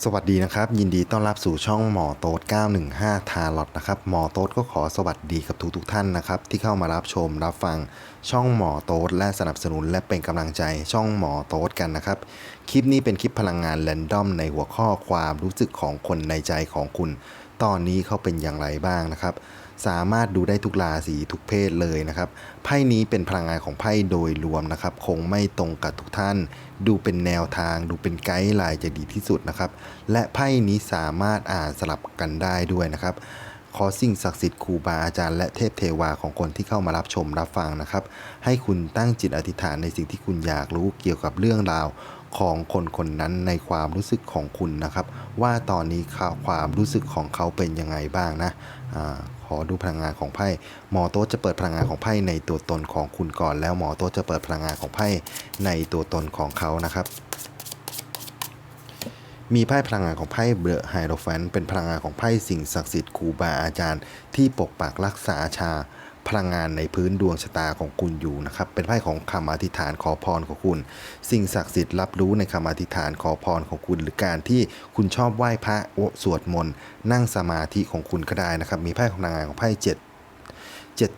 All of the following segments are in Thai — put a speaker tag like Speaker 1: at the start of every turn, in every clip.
Speaker 1: สวัสดีนะครับ ยินดีต้อนรับสู่ช่องหมอโต๊ด915 ทาร์ลอตนะครับหมอโต๊ดก็ขอสวัสดีกับทุกทุกๆท่านนะครับ ที่เข้ามารับชมรับฟังช่องหมอโต๊ดและสนับสนุนและเป็นกำลังใจช่องหมอโต๊ดกันนะครับ คลิปนี้เป็นคลิปพลังงานแรนดอมในหัวข้อความรู้สึกของคนในใจของคุณ ตอนนี้เขาเป็นอย่างไรบ้างนะครับ สามารถดูได้ทุกราศีทุกเพศเลยนะครับ ไพ่นี้เป็นพลังงานของไพ่โดยรวมนะครับ คงไม่ตรงกับทุกท่าน ดูเป็นแนวทาง ดูเป็นไกด์ไลน์จะดีที่สุดนะครับ และไพ่นี้สามารถอ่านสลับกันได้ด้วยนะครับ ขอสิ่งศักดิ์สิทธิ์ครูบาอาจารย์และเทพเทวาของคนที่เข้ามารับชมรับฟังนะครับ ให้คุณตั้งจิตอธิษฐานในสิ่งที่คุณอยากรู้เกี่ยวกับเรื่องราวของคนคนนั้นในความรู้สึกของคุณนะครับ ว่าตอนนี้ความรู้สึกของเขาเป็นยังไงบ้างนะ อาขอดูพลังงานของไพ่หมอโต๊ะจะเปิดพลังงานของไพ่ในตัวตนของคุณก่อน แล้วหมอโต๊ะจะเปิดพลังงานของไพ่ในตัวตนของเขานะครับ มีไพ่พลังงานของไพ่เบลไฮโรแฟนเป็นพลังงานของไพ่สิ่งศักดิ์สิทธิ์ครูบาอาจารย์ ที่ปกปักรักษาชา พลังงานในพื้นดวงชะตาของคุณอยู่นะครับ เป็นไพ่ของคำอธิษฐานขอพรของคุณ สิ่งศักดิ์สิทธิ์รับรู้ในคำอธิษฐานขอพรของคุณ หรือการที่คุณชอบไหว้พระโอสวดมนต์นั่งสมาธิของคุณก็ได้นะครับ มีไพ่พลังงานของไพ่เจ็ดเจ็ด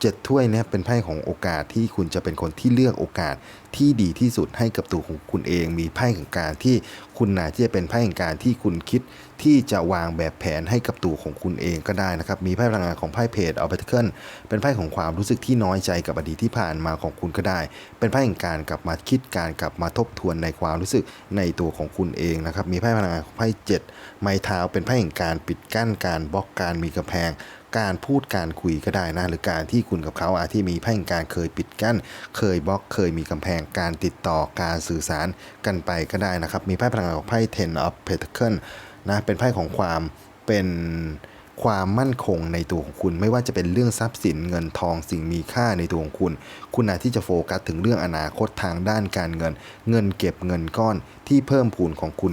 Speaker 1: เจ็ดถ้วยเนี่ยเป็นไพ่ของโอกาสที่คุณจะเป็นคนที่เลือกโอกาส ที่ดีที่สุดให้กับตัวของคุณเอง มีไพ่ของการที่คุณน่าที่จะเป็นไพ่ของการที่คุณคิดที่จะวางแบบแผนให้กับตัวของคุณเองก็ได้นะครับ มีไพ่พลังงานของไพ่เพจอัลเบร์ตเคิลเป็นไพ่ของความรู้สึกที่น้อยใจกับอดีตที่ผ่านมาของคุณก็ได้ เป็นไพ่แห่งการกลับมาคิดการกลับมาทบทวนในความรู้สึกในตัวของคุณเองนะครับ มีไพ่พลังงานของไพ่เจ็ดไม้เท้าเป็นไพ่แห่งการปิดกั้นการบล็อกการมีกำแพงการพูดการคุยก็ได้นะหรือการที่คุณกับเขาอาที่มีไพ่แห่งการเคยปิดกั้น เคยบล็อกเคยมีกำแพงการติดต่อการสื่อสารกันไปก็ได้นะครับ มีไพ่พลังงานของไพ่ Ten of Pentacles นะเป็นไพ่ของความเป็นความมั่นคงในตัวของคุณ ไม่ว่าจะเป็นเรื่องทรัพย์สินเงินทองสิ่งมีค่าในตัวของคุณ คุณอาจที่จะโฟกัสถึงเรื่องอนาคตทางด้านการเงิน เงินเก็บเงินก้อนที่เพิ่มพูนของคุณ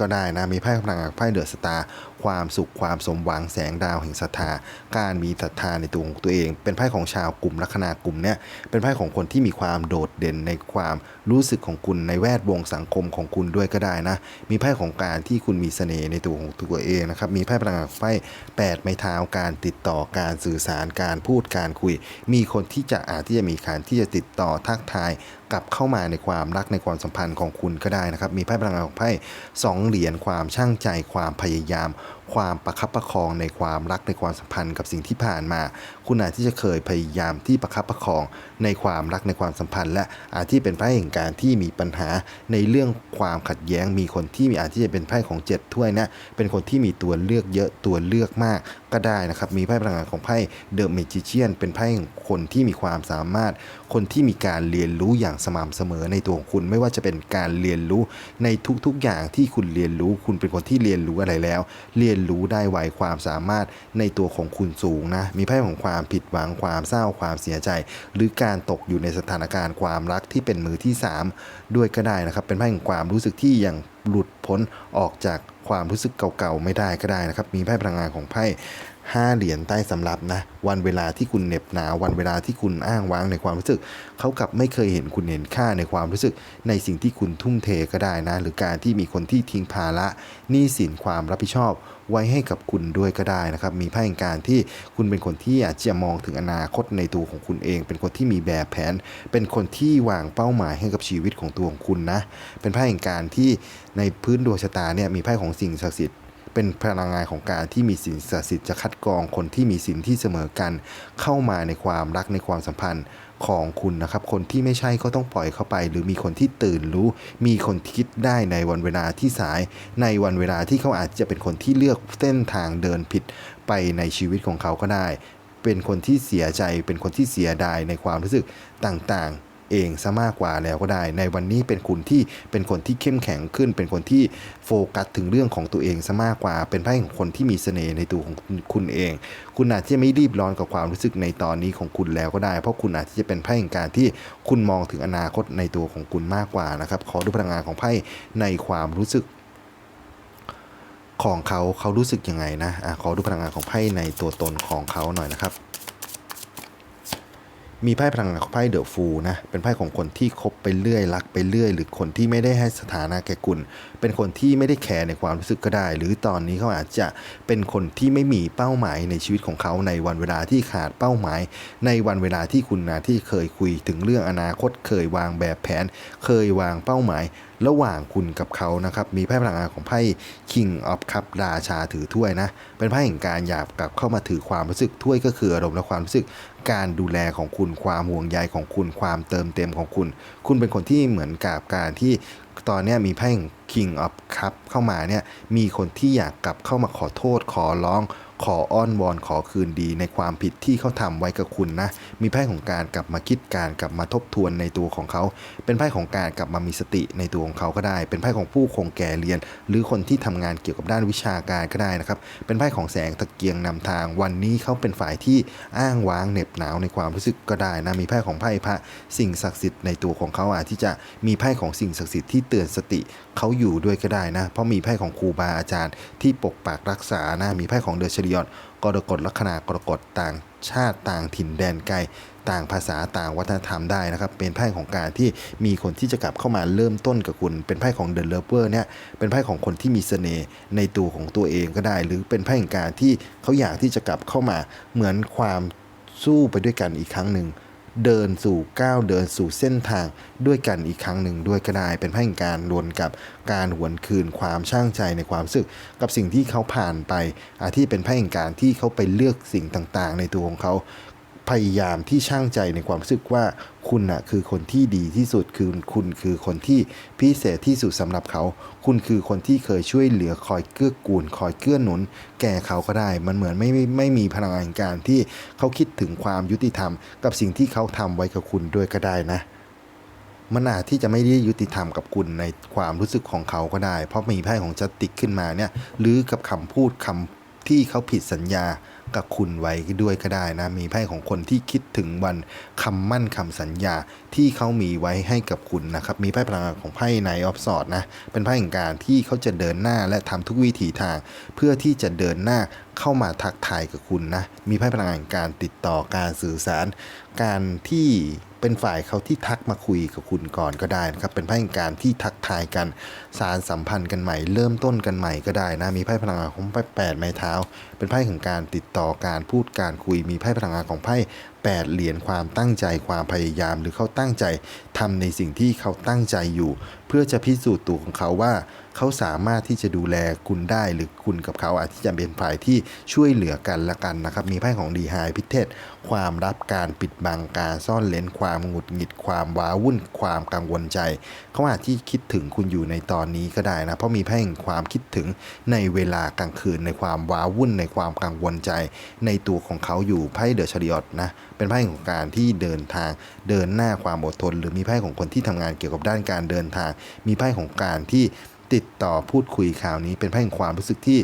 Speaker 1: ก็ได้นะมีไพ่พลังงานไพ่เดอะสตาร์ ความสุขความสมหวังแสงดาวแห่งศรัทธา การมีศรัทธาในตัวของตัวเอง เป็นไพ่ของชาวกลุ่มลัคนากลุ่มเนี่ยเป็นไพ่ของคนที่มีความโดดเด่นในความรู้สึกของคุณในแวดวงสังคมของคุณด้วยก็ได้นะ มีไพ่ของการที่คุณมีเสน่ห์ในตัวของตัวเองนะครับมีไพ่พลังงานไพ่แปดไม้เท้าการติดต่อการสื่อสารการพูดการคุย มีคนที่จะอาจที่จะมีการที่จะติดต่อทักทาย กลับเข้ามาในความรักในความสัมพันธ์ของคุณก็ได้นะครับ มีไพ่พลังงานของไพ่สองเหรียญความช่างใจความพยายาม ความประคับประคองในความรักในความสัมพันธ์กับสิ่งที่ผ่านมา คุณอาจที่จะเคยพยายามที่ประคับประคองในความรักในความสัมพันธ์ และอาจที่เป็นไพ่แห่งการที่มีปัญหาในเรื่องความขัดแย้งมีคนที่มีอาจที่จะเป็นไพ่ของเจ็ดถ้วยนะเป็นคนที่มีตัวเลือกเยอะตัวเลือกมากก็ได้นะครับมีไพ่พลังงานของไพ่เดอะเมจิเชียนเป็นไพ่ของคนที่มีความสามารถ คนที่มีการเรียนรู้อย่างสม่ำเสมอในตัวของคุณไม่ว่าจะเป็นการเรียนรู้ในทุกๆอย่างที่คุณเรียนรู้ คุณเป็นคนที่เรียนรู้อะไรแล้ว เรียนรู้ได้ไวความสามารถในตัวของคุณสูงนะ มีไพ่ของความผิดหวังความเศร้าความเสียใจ หรือการตกอยู่ในสถานการณ์ความรักที่เป็นมือที่ 3 ด้วยก็ได้นะครับ เป็นไพ่ของความรู้สึกที่ยังหลุดพ้นออกจากความรู้สึกเก่าๆไม่ได้ก็ได้นะครับ มีไพ่พลังงานของไพ่ ห้าเหรียญใต้สำรับนะวันเวลาที่คุณเหน็บหนาววันเวลาที่คุณอ้างว้างในความรู้สึก เขากลับไม่เคยเห็นคุณเห็นค่าในความรู้สึก ในสิ่งที่คุณทุ่มเทก็ได้นะ หรือการที่มีคนที่ทิ้งภาระหนี้สินความรับผิดชอบไว้ให้กับคุณด้วยก็ได้นะครับ มีไพ่แห่งการที่คุณเป็นคนที่อาจจะมองถึงอนาคตในตัวของคุณเอง เป็นคนที่มีแบบแผน เป็นคนที่วางเป้าหมายให้กับชีวิตของตัวของคุณนะ เป็นไพ่แห่งการที่ในพื้นดวงชะตาเนี่ยมีไพ่ของสิ่งศักดิ์สิทธิ์ เป็นพลังงานของการที่มีสินศักดิ์สิทธิ์จะคัดกรองคนที่มีสินที่เสมอกัน เข้ามาในความรักในความสัมพันธ์ของคุณนะครับ คนที่ไม่ใช่ก็ต้องปล่อยเข้าไป หรือมีคนที่ตื่นรู้ มีคนที่คิดได้ในวันเวลาที่สาย ในวันเวลาที่เขาอาจจะเป็นคนที่เลือกเส้นทางเดินผิดไปในชีวิตของเขาก็ได้ เป็นคนที่เสียใจ เป็นคนที่เสียดายในความรู้สึกต่างๆ เองซะมากกว่าแล้วก็ได้ ในวันนี้เป็นคุณที่เป็นคนที่เข้มแข็งขึ้น เป็นคนที่โฟกัสถึงเรื่องของตัวเองซะมากกว่า เป็นไพ่ของคนที่มีเสน่ห์ในตัวของคุณเอง คุณอาจจะไม่รีบร้อนกับความรู้สึกในตอนนี้ของคุณแล้วก็ได้ เพราะคุณอาจจะเป็นไพ่แห่งการที่คุณมองถึงอนาคตในตัวของคุณมากกว่านะครับ ขอดูพลังงานของไพ่ในความรู้สึกของเขาเขารู้สึกยังไงนะอะขอดูพลังงานของไพ่ในตัวตนของเขาหน่อยนะครับ มีไพ่พลังงานขอไพ่เดอะฟูนะ เป็นไพ่ของคนที่คบไปเรื่อยรักไปเรื่อย หรือคนที่ไม่ได้ให้สถานะแก่คุณ เป็นคนที่ไม่ได้แคร์ในความรู้สึกก็ได้ หรือตอนนี้เขาอาจจะเป็นคนที่ไม่มีเป้าหมายในชีวิตของเขาในวันเวลาที่ขาดเป้าหมาย ในวันเวลาที่คุณนะที่เคยคุยถึงเรื่องอนาคต เคยวางแบบแผน เคยวางเป้าหมาย ระหว่างคุณกับเขานะครับ มีไพ่พลังงานของไพ่ King of Cup ราชาถือถ้วยนะ เป็นไพ่แห่งการอยากกลับเข้ามาถือความรู้สึกถ้วยก็คืออารมณ์และความรู้สึกการดูแลของคุณความห่วงใยของคุณความเติมเต็มของคุณ คุณเป็นคนที่เหมือนกับการที่ตอนนี้มีไพ่ King of Cup เข้ามาเนี่ยมีคนที่อยากกลับเข้ามาขอโทษขอร้อง ขออ้อนวอนขอคืนดีในความผิดที่เขาทำไว้กับคุณนะ มีไพ่ของการกลับมาคิดการกลับมาทบทวนในตัวของเขา เป็นไพ่ของการกลับมามีสติในตัวของเขาก็ได้ เป็นไพ่ของผู้คงแก่เรียน หรือคนที่ทำงานเกี่ยวกับด้านวิชาการก็ได้นะครับ เป็นไพ่ของแสงตะเกียงนำทาง วันนี้เขาเป็นฝ่ายที่อ้างว้างเหน็บหนาวในความรู้สึกก็ได้นะ มีไพ่ของไพ่พระสิ่งศักดิ์สิทธิ์ในตัวของเขาอาจที่จะมีไพ่ของสิ่งศักดิ์สิทธิ์ที่เตือนสติเขาอยู่ด้วยก็ได้นะ เพราะมีไพ่ของครูบาอาจารย์ที่ปกปักรักษานะ มีไพ่ของเดอะชริยอนกรกฎลัคนากรกฎต่างชาติต่างถิ่นแดนไกลต่างภาษาต่างวัฒนธรรมได้นะครับ เป็นไพ่ของการที่มีคนที่จะกลับเข้ามาเริ่มต้นกับคุณ เป็นไพ่ของเด e เลเวอร์เนี่ยเป็นไพ่ของคนที่มีเสน่ห์ในตัวของตัวเองก็ได้ หรือเป็นไพ่ของการที่เขาอยากที่จะกลับเข้ามาเหมือนความสู้ไปด้วยกันอีกครั้งหนึ่ง เดินสู่ก้าวเดินสู่เส้นทางด้วยกันอีกครั้งหนึ่งด้วยก็ได้เป็นพ่แห่งการรวนกับการหวนคืนความช่างใจในความสึก กับสิ่งที่เขาผ่านไปอาที่เป็นพ่แห่งการที่เขาไปเลือกสิ่งต่างๆ ในตัวของเขา พยายามที่ช่างใจในความรู้สึกว่าคุณน่ะคือคนที่ดีที่สุดคือคุณคือคนที่พิเศษที่สุดสำหรับเขา คุณคือคนที่เคยช่วยเหลือคอยเกื้อกูล คอยเกื้อหนุน แก่เขาก็ได้ มันเหมือนไม่ไม่ไม่มีพลังงานการที่เขาคิดถึงความยุติธรรม กับสิ่งที่เขาทำไว้กับคุณด้วยก็ได้นะมันอาจที่จะไม่ได้ยุติธรรมกับคุณในความรู้สึกของเขาก็ได้ เพราะมีไพ่ของจัตติกขึ้นมาเนี่ยหรือกับคำพูดคำที่เขาผิดสัญญา กับคุณไว้ด้วยก็ได้นะ มีไพ่ของคนที่คิดถึงวันคำมั่นคำสัญญาที่เขามีไว้ให้กับคุณนะครับ มีไพ่พลังงานของไพ่ไนออฟสอดนะ เป็นไพ่แห่งการที่เขาจะเดินหน้าและทำทุกวิถีทาง เพื่อที่จะเดินหน้าเข้ามาทักทายกับคุณนะ มีไพ่พลังงานการติดต่อการสื่อสาร การที่เป็นฝ่ายเขาที่ทักมาคุยกับคุณก่อนก็ได้นะครับ เป็นไพ่แห่งการที่ทักทายกัน สารสัมพันธ์กันใหม่ เริ่มต้นกันใหม่ก็ได้นะ มีไพ่พลังงานของไพ่แปดไม้เท้า เป็นไพ่ของการติดต่อการพูดการคุย มีไพ่พลังงานของไพ่แปดเหรียญความตั้งใจความพยายาม หรือเขาตั้งใจทำในสิ่งที่เขาตั้งใจอยู่ เพื่อจะพิสูจน์ตัวของเขาว่า เขาสามารถที่จะดูแลคุณได้หรือคุณกับเขาอาจที่จะเป็นฝ่ายที่ช่วยเหลือกันละกันนะครับ มีไพ่ของดีไฮพิเทศความรับการปิดบังการซ่อนเลนความหงุดหงิดความว้าวุ่นความกังวลใจ เขาอาจที่คิดถึงคุณอยู่ในตอนนี้ก็ได้นะ เพราะมีไพ่แห่งความคิดถึงในเวลากลางคืนในความว้าวุ่นในความกังวลใจ ในตัวของเขาอยู่ไพ่เดอะชริอตนะเป็นไพ่ของการที่เดินทางเดินหน้าความอดทน หรือมีไพ่ของคนที่ทำงานเกี่ยวกับด้านการเดินทาง มีไพ่ของการที่ ติดต่อพูดคุยข่าวนี้เป็นไพ่แห่งความรู้สึกที่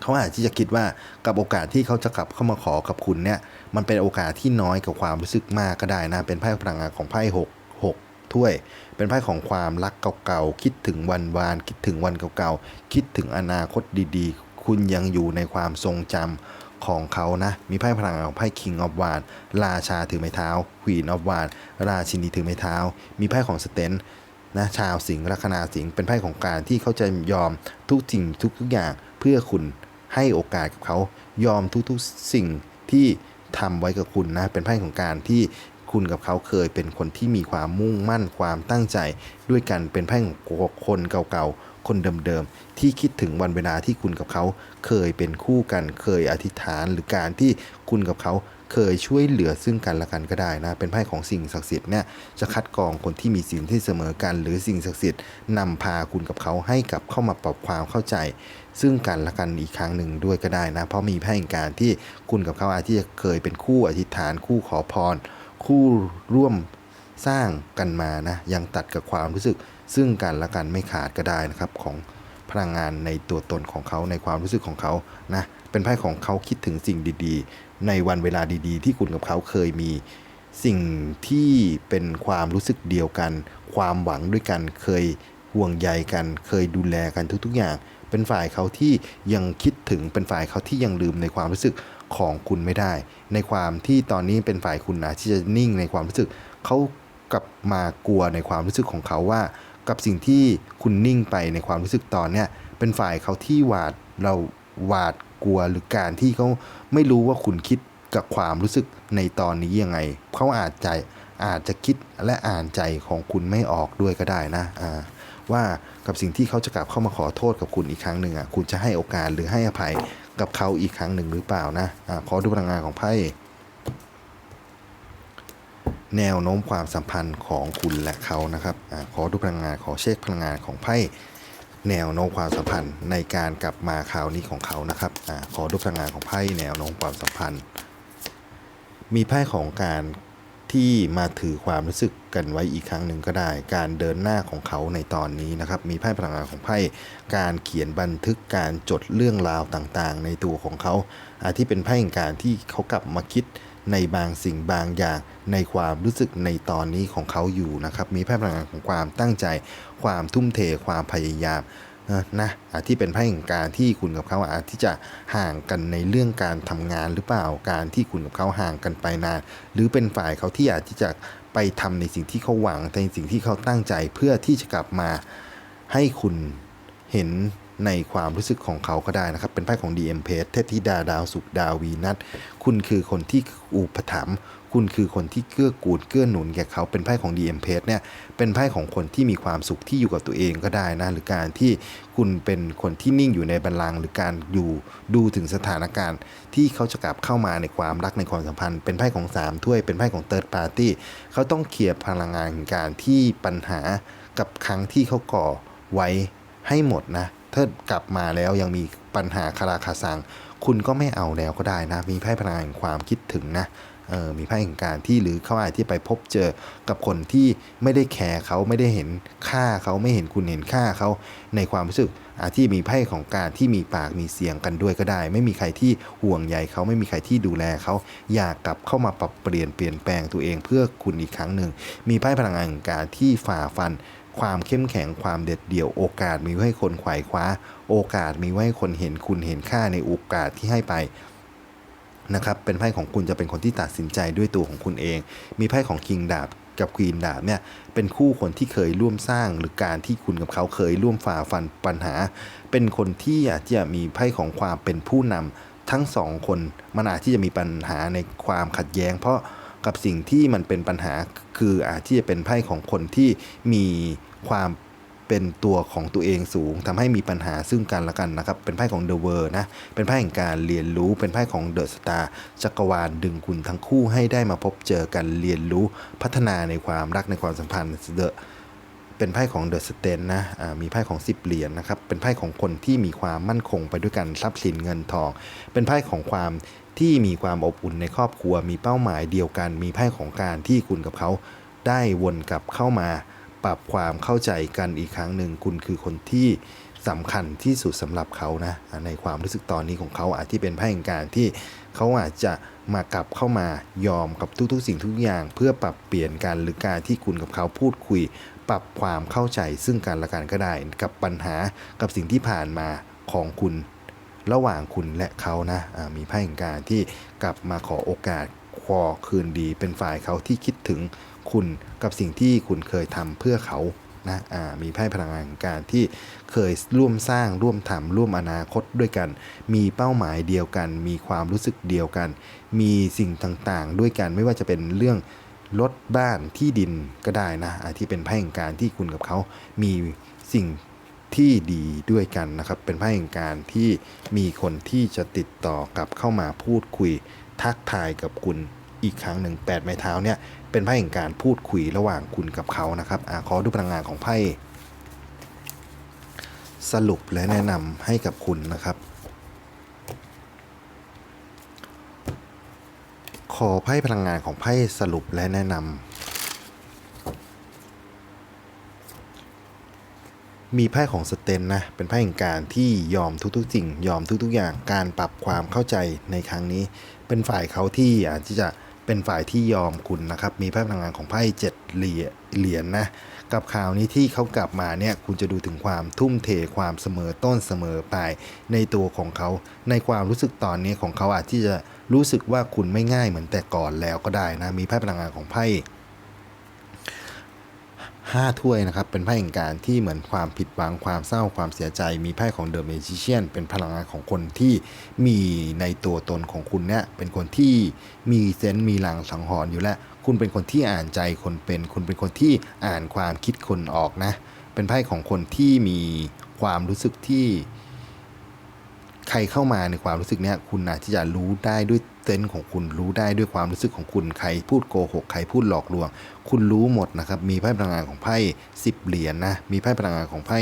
Speaker 1: เขาอาจที่จะคิดว่ากับโอกาสที่เขาจะกลับเข้ามาขอกับคุณเนี่ย มันเป็นโอกาสที่น้อยกับความรู้สึกมากก็ได้นะ เป็นไพ่พลังงานของไพ่หกหกถ้วย เป็นไพ่ของความรักเก่าๆ คิดถึงวันวาน คิดถึงวันเก่าๆ คิดถึงอนาคตดีๆ คุณยังอยู่ในความทรงจำของเขานะ มีไพ่พลังงานของไพ่ King of w a n ราชาถือไม้เท้า Queen of w a n ราชินีถือไม้เท้า มีไพ่ของสเตน นะชาวสิงห์ลัคนาสิงห์เป็นไพ่ของการที่เขาจะยอมทุกสิ่งทุกทุกอย่างเพื่อคุณให้โอกาสกับเขายอมทุกๆสิ่งที่ทำไว้กับคุณนะเป็นไพ่ของการที่คุณกับเขาเคยเป็นคนที่มีความมุ่งมั่นความตั้งใจ ด้วยกันเป็นไพ่ของคนเก่าๆ คนเดิมๆ ที่คิดถึงวันเวลาที่คุณกับเขาเคยเป็นคู่กันเคยอธิษฐานหรือการที่คุณกับเขา เคยช่วยเหลือซึ่งกันและกันก็ได้นะ เป็นไพ่ของสิ่งศักดิ์สิทธิ์เนี่ยจะคัดกรองคนที่มีศีลที่เสมอกัน หรือสิ่งศักดิ์สิทธิ์นำพาคุณกับเขาให้กับเข้ามาปรับความเข้าใจ ซึ่งกันและกันอีกครั้งหนึ่งด้วยก็ได้นะ เพราะมีไพ่แห่งการที่คุณกับเขาอาจที่จะเคยเป็นคู่อธิษฐานคู่ขอพร คู่ร่วมสร้างกันมานะยังตัดกับความรู้สึก ซึ่งกันและกันไม่ขาดก็ได้นะครับของพลังงานในตัวตนของเขาในความรู้สึกของเขานะเป็นไพ่ของเขาคิดถึงสิ่งดี ในวันเวลาดีๆ ที่คุณกับเขาเคยมี สิ่งที่เป็นความรู้สึกเดียวกัน ความหวังด้วยกันเคยห่วงใยกัน เคยดูแลกันทุกๆอย่าง เป็นฝ่ายเขาที่ยังคิดถึงเป็นฝ่ายเขาที่ยังลืมในความรู้สึกของคุณไม่ได้ ในความที่ตอนนี้เป็นฝ่ายคุณนะที่จะนิ่งในความรู้สึกเขากลับมากลัวในความรู้สึกของเขาว่า กับสิ่งที่คุณนิ่งไปในความรู้สึกตอนเนี้ยเป็นฝ่ายเขาที่หวาดเราหวาด กลัวหรือการที่เขาไม่รู้ว่าคุณคิดกับความรู้สึกในตอนนี้ยังไง เขาอาจจะอาจจะคิดและอ่านใจของคุณไม่ออกด้วยก็ได้นะอ่าว่ากับสิ่งที่เขาจะกลับเข้ามาขอโทษกับคุณอีกครั้งหนึ่งอะคุณจะให้โอกาสหรือให้อภัยกับเขาอีกครั้งหนึ่งหรือเปล่านะอ่าขอดูพลังงานของไพ่แนวโน้มความสัมพันธ์ของคุณและเขานะครับอขอดูพลังงานขอเช็คพลังงานของไพ่ แนวโน้มความสัมพันธ์ในการกลับมาคราวนี้ของเขานะครับอขอดูพลังงานของไพ่แนวโน้มความสัมพันธ์ มีไพ่ของการที่มาถือความรู้สึกกันไว้อีกครั้งหนึ่งก็ได้ การเดินหน้าของเขาในตอนนี้นะครับ มีไพ่พลังงานของไพ่ การเขียนบันทึกการจดเรื่องราวต่างๆ ในตัวของเขาอาที่เป็นไพ่แห่งการที่เขากลับมาคิด ในบางสิ่งบางอย่างในความรู้สึกในตอนนี้ของเขาอยู่นะครับ มีไพ่พลังงานของความตั้งใจ ความทุ่มเท ความพยายามนะที่เป็นไพ่แห่งการที่คุณกับเขาอาจที่จะห่างกันในเรื่องการทำงานหรือเปล่าการที่คุณกับเขาห่างกันไปนาน หรือเป็นฝ่ายเขาที่อาจที่จะไปทำในสิ่งที่เขาหวังในสิ่งที่เขาตั้งใจเพื่อที่จะกลับมาให้คุณเห็น ในความรู้สึกของเขาก็ได้นะครับ เป็นไพ่ของ DM p a เทพธิดาดาวสุขดาววีนัทคุณคือคนที่อุปถัมภ์คุณคือคนที่เกื้อกูลเกื้อหนุนแก่เขาเป็นไพ่ของ DM p a เนี่ยเป็นไพ่ของคนที่มีความสุขที่อยู่กับตัวเองก็ได้นะ หรือการที่คุณเป็นคนที่นิ่งอยู่ในบัลลังก์หรือการอยู่ดูถึงสถานการณ์ ที่เขาจะกลับเข้ามาในความรักในความสัมพันธ์ เป็นไพ่ของสามถ้วยเป็นไพ่ของเติร์ดปาร์ตี้เขาต้องเคลียร์พลังงานการที่ปัญหากับครั้งที่เขาก่อไว้ให้หมดนะ ถ้ากลับมาแล้วยังมีปัญหาคาราคาซัง คุณก็ไม่เอาแล้วก็ได้นะ มีไพ่พลังงานแห่งความคิดถึงนะเออมีไพ่แห่งการที่หรือเขาอาจที่ไปพบเจอกับคนที่ไม่ได้แคร์เขาไม่ได้เห็นค่าเขาไม่เห็นคุณเห็นค่าเขาในความรู้สึกอาจที่มีไพ่ของการที่มีปากมีเสียงกันด้วยก็ได้ ไม่มีใครที่ห่วงใยเขาไม่มีใครที่ดูแลเขาอยากกลับเข้ามาปรับเปลี่ยนเปลี่ยนแปลงตัวเองเพื่อคุณอีกครั้งหนึ่งมีไพ่พลังงานการที่ฝ่าฟัน ความเข้มแข็งความเด็ดเดี่ยวโอกาสมีไว้ให้คนไขว่คว้า โอกาสมีไว้ให้คนเห็นคุณเห็นค่าในโอกาสที่ให้ไปนะครับเป็นไพ่ของคุณจะเป็นคนที่ตัดสินใจด้วยตัวของคุณเอง มีไพ่ของคิงดาบกับควีนดาบเนี่ยเป็นคู่คนที่เคยร่วมสร้างหรือการที่คุณกับเขาเคยร่วมฝ่าฟันปัญหา เป็นคนที่อาจจะมีไพ่ของความเป็นผู้นำทั้งสองคนมันอาจที่จะมีปัญหาในความขัดแย้ง เพราะ กับสิ่งที่มันเป็นปัญหาคืออาจที่จะเป็นไพ่ของคนที่มีความเป็นตัวของตัวเองสูงทำให้มีปัญหาซึ่งกันและกันนะครับ เป็นไพ่ของ The World นะ เป็นไพ่แห่งการเรียนรู้ เป็นไพ่ของ The Star จักรวาลดึงคุณทั้งคู่ให้ได้มาพบเจอกันเรียนรู้พัฒนาในความรักในความสัมพันธ์ The เป็นไพ่ของ The Stand นะมีไพ่ของ10เหรียญนะครับ เป็นไพ่ของคนที่มีความมั่นคงไปด้วยกันทรัพย์สินเงินทอง เป็นไพ่ของความ ที่มีความอบอุ่นในครอบครัว มีเป้าหมายเดียวกัน มีไพ่ของการที่คุณกับเขา ได้วนกลับเข้ามา ปรับความเข้าใจกันอีกครั้งหนึ่งคุณคือคนที่สำคัญที่สุดสำหรับเขานะในความรู้สึกตอนนี้ของเขาอาจที่เป็นไพ่แห่งการที่เขาอาจจะมากลับเข้ามายอมกับทุกๆ สิ่งทุกอย่าง เพื่อปรับเปลี่ยนกันหรือการที่คุณกับเขาพูดคุย ปรับความเข้าใจซึ่งกันและกันก็ได้ กับปัญหากับสิ่งที่ผ่านมาของคุณ ระหว่างคุณและเขานะมีไพ่แห่งการที่กลับมาขอโอกาสขอคืนดี เป็นฝ่ายเขาที่คิดถึงคุณกับสิ่งที่คุณเคยทำเพื่อเขานะมีไพ่พลังงานแห่งการที่เคยร่วมสร้างร่วมทำร่วมอนาคตด้วยกัน มีเป้าหมายเดียวกัน มีความรู้สึกเดียวกัน มีสิ่งต่างๆ ด้วยกันไม่ว่าจะเป็นเรื่องรถบ้านที่ดินก็ได้นะที่เป็นไพ่แห่งการที่คุณกับเขามีสิ่ง ที่ดีด้วยกันนะครับ เป็นไพ่แห่งการที่มีคนที่จะติดต่อกลับเข้ามาพูดคุยทักทายกับคุณอีกครั้งหนึ่งแปดไม้เท้าเนี่ยเป็นไพ่แห่งการพูดคุยระหว่างคุณกับเขานะครับอขอดูพลังงานของไพ่สรุปและแนะนำให้กับคุณนะครับ ขอไพ่พลังงานของไพ่สรุปและแนะนำ มีไพ่ของสเตนนะ เป็นไพ่แห่งการที่ยอมทุกๆสิ่ง ยอมทุกๆอย่าง การปรับความเข้าใจในครั้งนี้ เป็นฝ่ายเขาที่อาจจะเป็นฝ่ายที่ยอมคุณนะครับ มีไพ่พลังงานของไพ่เจ็ดเหรียญเหรียญนะ กับข่าวนี้ที่เขากลับมาเนี่ย คุณจะดูถึงความทุ่มเทความเสมอต้นเสมอปลายในตัวของเขา ในความรู้สึกตอนนี้ของเขาอาจที่จะรู้สึกว่าคุณไม่ง่ายเหมือนแต่ก่อนแล้วก็ได้นะ มีไพ่พลังงานของไพ่ ห้าถ้วยนะครับ เป็นไพ่แห่งการที่เหมือนความผิดหวังความเศร้าความเสียใจ มีไพ่ของเดอะเมจิเชียนเป็นพลังงานของคนที่มีในตัวตนของคุณเนี่ยเป็นคนที่มีเซนต์มีหลังสังหรณ์อยู่แล้ว คุณเป็นคนที่อ่านใจคนเป็น คุณเป็นคนที่อ่านความคิดคนออกนะ เป็นไพ่ของคนที่มีความรู้สึกที่ ใครเข้ามาในความรู้สึกเนี้ยคุณอาจที่จะรู้ได้ด้วยเซนส์ของคุณรู้ได้ด้วยความรู้สึกของคุณใครพูดโกหกใครพูดหลอกลวง คุณรู้หมดนะครับ มีไพ่พลังงานของไพ่สิบเหรียญนะมีไพ่พลังงานของไพ่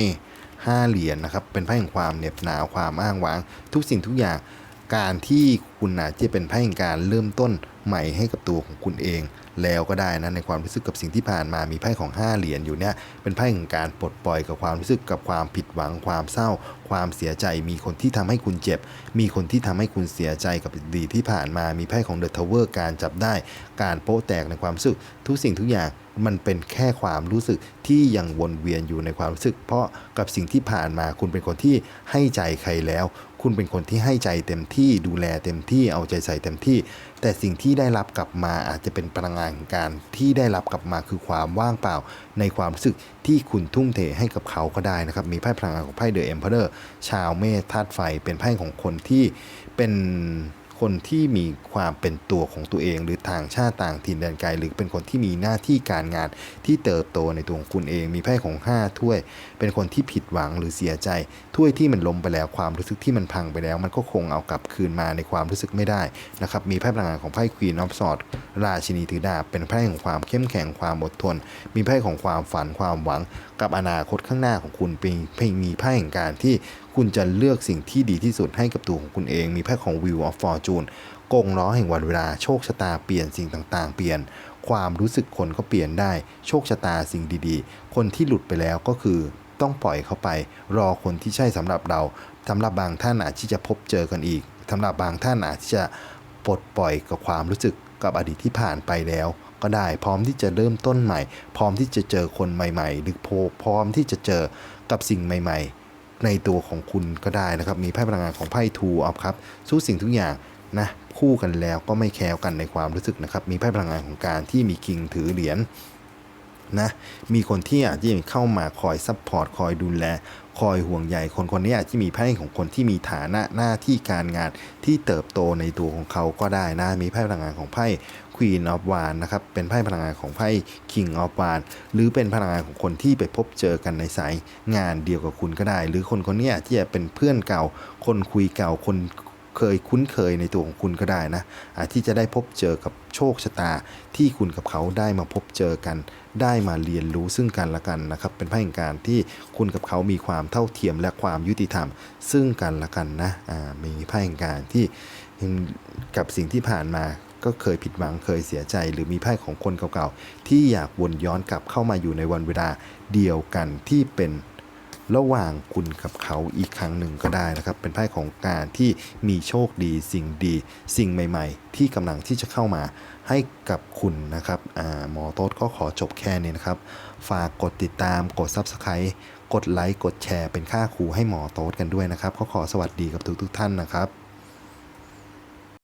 Speaker 1: ห้าเหรียญนะครับเป็นไพ่แห่งความเหน็บหนาวความอ้างว้าง ทุกสิ่งทุกอย่างการที่คุณอาจจะเป็นไพ่แห่งการเริ่มต้นใหม่ให้กับตัวของคุณเอง แล้วก็ได้นะในความรู้สึกกับสิ่งที่ผ่านมามีไพ่ของห้าเหรียญอยู่เนี่ยเป็นไพ่แห่งการปลดปล่อยกับความรู้สึกกับความผิดหวังความเศร้า ความเสียใจ มีคนที่ทำให้คุณเจ็บ มีคนที่ทำให้คุณเสียใจกับดีที่ผ่านมามีไพ่ของเดอะทาวเวอร์การจับได้ การโป๊ะแตกในความรู้สึกทุกสิ่งทุกอย่างมันเป็นแค่ความรู้สึกที่ยังวนเวียนอยู่ในความรู้สึก เพราะกับสิ่งที่ผ่านมาคุณเป็นคนที่ให้ใจใครแล้ว คุณเป็นคนที่ให้ใจเต็มที่ดูแลเต็มที่เอาใจใส่เต็มที่ แต่สิ่งที่ได้รับกลับมาอาจจะเป็นพลังงานของการที่ได้รับกลับมาคือความว่างเปล่า ในความรู้สึกที่คุณทุ่มเทให้กับเขาก็ได้นะครับ มีไพ่พลังงานของไพ่เดอะเอ็มเพอเรอร์ชาวเมธาตุไฟเป็นไพ่ของคนที่เป็น คนที่มีความเป็นตัวของตัวเอง หรือต่างชาติต่างถิ่นแดนไกล หรือเป็นคนที่มีหน้าที่การงานที่เติบโตในตัวของคุณเอง มีไพ่ของห้าถ้วย เป็นคนที่ผิดหวังหรือเสียใจ ถ้วยที่มันล้มไปแล้วความรู้สึกที่มันพังไปแล้ว มันก็คงเอากลับคืนมาในความรู้สึกไม่ได้นะครับมีไพ่พลังงานของไพ่ควีนออฟสอดราชินีถือดาบเป็นไพ่ของความเข้มแข็งความอดทน มีไพ่ของความฝันความหวัง กับอนาคตข้างหน้าของคุณเป็นเพียงมีไพ่แห่งการที่คุณจะเลือกสิ่งที่ดีที่สุดให้กับตัวของคุณเอง มีไพ่ของ Wheel of Fortune กงล้อแห่งวันเวลาโชคชะตาเปลี่ยนสิ่งต่างๆ เปลี่ยน ความรู้สึกคนก็เปลี่ยนได้ โชคชะตาสิ่งดีๆ คนที่หลุดไปแล้วก็คือต้องปล่อยเขาไป รอคนที่ใช่สำหรับเราสำหรับบางท่านอาจที่จะพบเจอกันอีกสำหรับบางท่านอาจที่จะปลดปล่อยกับความรู้สึกกับอดีตที่ผ่านไปแล้ว ก็ได้ พร้อมที่จะเริ่มต้นใหม่ พร้อมที่จะเจอคนใหม่ ๆ หรือโพพร้อมที่จะเจอกับสิ่งใหม่ ๆ ในตัวของคุณก็ได้นะครับ มีไพ่พลังงานของไพ่ทูออฟครับสู้สิ่งทุกอย่างนะคู่กันแล้วก็ไม่แคล้วกันในความรู้สึกนะครับ มีไพ่พลังงานของการที่มีคิงถือเหรียญ นะมีคนที่อาจจะเข้ามาคอยซัพพอร์ตคอยดูแล คอยห่วงใยคนคนนี้อาจจะมีไพ่ของคนที่มีฐานะหน้าที่การงานที่เติบโตในตัวของเขาก็ได้นะ มีไพ่พลังงานของไพ่ Queen of w a n นะครับ เป็นไพ่พลังงานของไพ่ King of w a n หรือเป็นพลังงานของคนที่ไปพบเจอกันในสายงานเดียวกับคุณก็ได้ หรือคนคนนี้อาจจะเป็นเพื่อนเก่า คนคุยเก่า คนเคยคุ้นเคยในตัวของคุณก็ได้นะอาจที่จะได้พบเจอกับโชคชะตาที่คุณกับเขาได้มาพบเจอกัน ได้มาเรียนรู้ซึ่งกันและกันนะครับ เป็นไพ่แห่งการที่คุณกับเขามีความเท่าเทียมและความยุติธรรม ซึ่งกันและกันนะมีไพ่แห่งการที่กับสิ่งที่ผ่านมาก็เคยผิดหวังเคยเสียใจ หรือมีไพ่ของคนเก่าๆที่อยากวนย้อนกลับเข้ามาอยู่ในวันเวลาเดียวกันที่เป็น ระหว่างคุณกับเขาอีกครั้งหนึ่งก็ได้นะครับ เป็นไพ่ของการที่มีโชคดีสิ่งดี สิ่งใหม่ ๆ ที่กำลังที่จะเข้ามาให้กับคุณนะครับหมอโต๊ดก็ขอจบแค่นี้นะครับ ฝากกดติดตามกด Subscribe กดไลค์กดแชร์เป็นค่าครูให้หมอโต๊ดกันด้วยนะครับ ก็ขอสวัสดีกับทุกๆท่านนะครับ